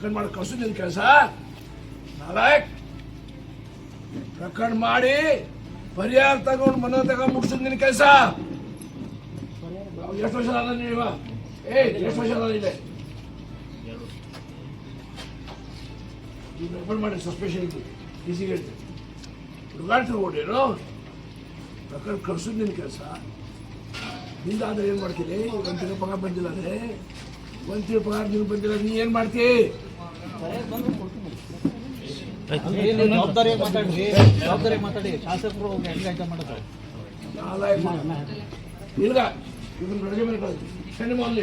ಪ್ರಕರಣ ಮಾಡಿ ನಿನ್ ಕೆಲಸ. ನಾಲ್ಕ ಪ್ರಕರಣ ಮಾಡಿ, ಪರಿಹಾರ ತಗೊಂಡು ಮನೆ ತಗೊಂಡು ಮುಗಿಸಿದ ನಿನ್ ಕೆಲಸ. ಎಷ್ಟು ವರ್ಷ ಅದ ನೀವ? ಏ ಎಷ್ಟು ವರ್ಷ ಅದ ಮಾಡಿ ಸಸ್ಪೆಷನ್ ಡಿ ಸಿ ಹೇಳ್ತೀನಿ. ಹುಡುಗಾಡ್ತಿರು ಓಡಿರು ಪ್ರಕರಣ ಕಳ್ಸೋದು ಕೆಲಸ. ನಿಂದಾದ್ರೆ ಏನು ಮಾಡ್ತೀನಿ? ಒಂದು ತಿಂಗಳ ಪಗಾರ ಬಂದಿಲ್ಲ ಅಂದ್ರೆ? ಒಂದು ತಿಂಗಳ ಪಗಾರ ಬಂದಿಲ್ಲ ನೀ ಏನು ಮಾಡ್ತಿ? ಮಾತಾಡಿ ಸೆಂಡ್ ಮಾಲ್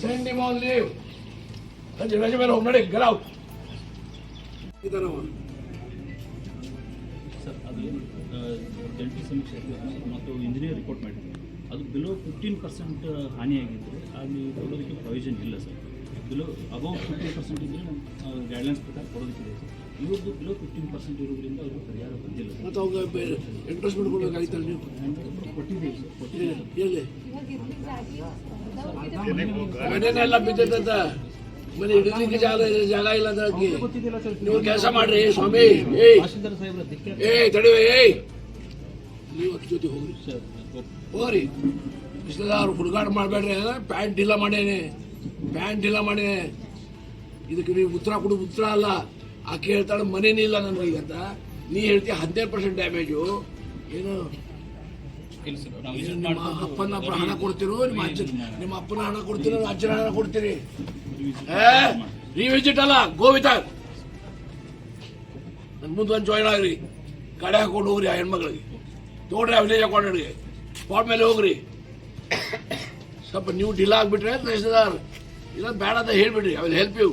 ಸೆಂಡ್ ಮಾಲ್ ಲೀವ್ ಮೇಲೆ ಸರ್ ಅದು ಜಂಟಿ ಸಮೀಕ್ಷೆ ಮತ್ತು ಇಂಜಿನಿಯರ್ ರಿಪೋರ್ಟ್ ಅದು ಬಿಲೋ ಫಿಫ್ಟೀನ್ ಪರ್ಸೆಂಟ್ ಹಾನಿಯಾಗಿದ್ದರೆ ಅಲ್ಲಿ ಕೊಡೋದಕ್ಕೆ ಪ್ರೊವಿಷನ್ ಇಲ್ಲ sir below above fifty percent ಇದ್ದರೆ ನಮ್ಮ ಗೈಡ್ಲೈನ್ಸ್ ಪ್ರಕಾರ ಕೊಡೋದಕ್ಕಿದೆ ಇವ್ರದ್ದು ಬಿಲೋ ಫಿಫ್ಟೀನ್ ಪರ್ಸೆಂಟ್ ಇರೋದ್ರಿಂದ ಅವರು ಪರಿಹಾರ ಬಂದಿಲ್ಲ. ಮತ್ತು ಅವಾಗ ಇಂಟ್ರೆಸ್ಟ್ ಮಾಡ್ಕೊಳ್ಬೇಕಾಗಿತ್ತಲ್ಲ ನೀವು? ಕೊಟ್ಟಿದ್ದೀವಿ ಕೊಟ್ಟಿದ್ದೀವಿ. ಎಲ್ಲಿ ಮನೆ ಇಡಲಿಕ್ಕೆ ಜಾಗ ಜಾಗ ಇಲ್ಲ ಅಂತ ಅದಕ್ಕೆ ಗೊತ್ತಿದ್ದಿಲ್ಲ ಸರ್. ನೀವು ಕೆಲಸ ಮಾಡ್ರಿ ಸ್ವಾಮಿ ಏಯ್ ತಹಶೀಲ್ದಾರ್ ಸಾಹೇಬ್ರ ದಿಕ್ಕೆ ಏಯ್ ತಡಿವೆ ಏಯ್ ನೀವು ಅಕ್ಕಿ ಜೊತೆ ಹೋಗ್ರಿ. ಸರ್ ಹೋಗ್ರಿ. ಇಷ್ಟದಾರು ಹುಡುಗಾಟ ಮಾಡಬೇಡ್ರಿ ಪ್ಯಾಂಟ್ ಇಲ್ಲ ಮಾಡೇನೆ. ಪ್ಯಾಂಟ್ ಇಲ್ಲ ಮನೆ ಇದಕ್ಕೆ ನೀವು ಉತ್ತರ ಕೊಡು, ಉತ್ತರ ಅಲ್ಲ. ಆಕೆ ಹೇಳ್ತಾಳೆ ಮನೇನೇ ಇಲ್ಲ ನನಗೆ ಅಂತ. ನೀ ಹೇಳ್ತೀಯ ಹದಿನೈದು ಪರ್ಸೆಂಟ್ ಡ್ಯಾಮೇಜು ಏನು? ನಿಮ್ಮ ಅಪ್ಪನ ಅಪ್ಪ ಹಣ ಕೊಡ್ತಿರೋ, ನಿಮ್ಮ ಅಜ್ಜ, ನಿಮ್ಮ ಅಪ್ಪನ ಹಣ ಕೊಡ್ತೀರೋ ಅಜ್ಜನ ಹಣ ಕೊಡ್ತೀರಿ? ರಿವಿಸಿಟ್ ಅಲ್ಲ ಗೋವಿತ ನನ್ನ ಮುಂದೆ ಒಂದು ಜಾಯ್ನ್ ಆಗ್ರಿ. ಕಡೆ ಹಾಕೊಂಡು ಹೋಗ್ರಿ ಆ ಹೆಣ್ಮಗಳಿಗೆ. ತೋಡ್ರಿ ಆ ವಿಲೇಜ್ ಹಾಕೊಂಡ್ರಿ ಸ್ಪಾಟ್ ಮೇಲೆ ಹೋಗ್ರಿ. ಸ್ವಲ್ಪ ನೀವು ಡಿಲ್ ಆಗಿಬಿಟ್ರೆ ತಹಸೀಲ್ದಾರ್ ಇಲ್ಲ, ಬೇಡ ಅಂತ ಹೇಳಿಬಿಡ್ರಿ. I will help you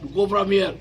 to go from here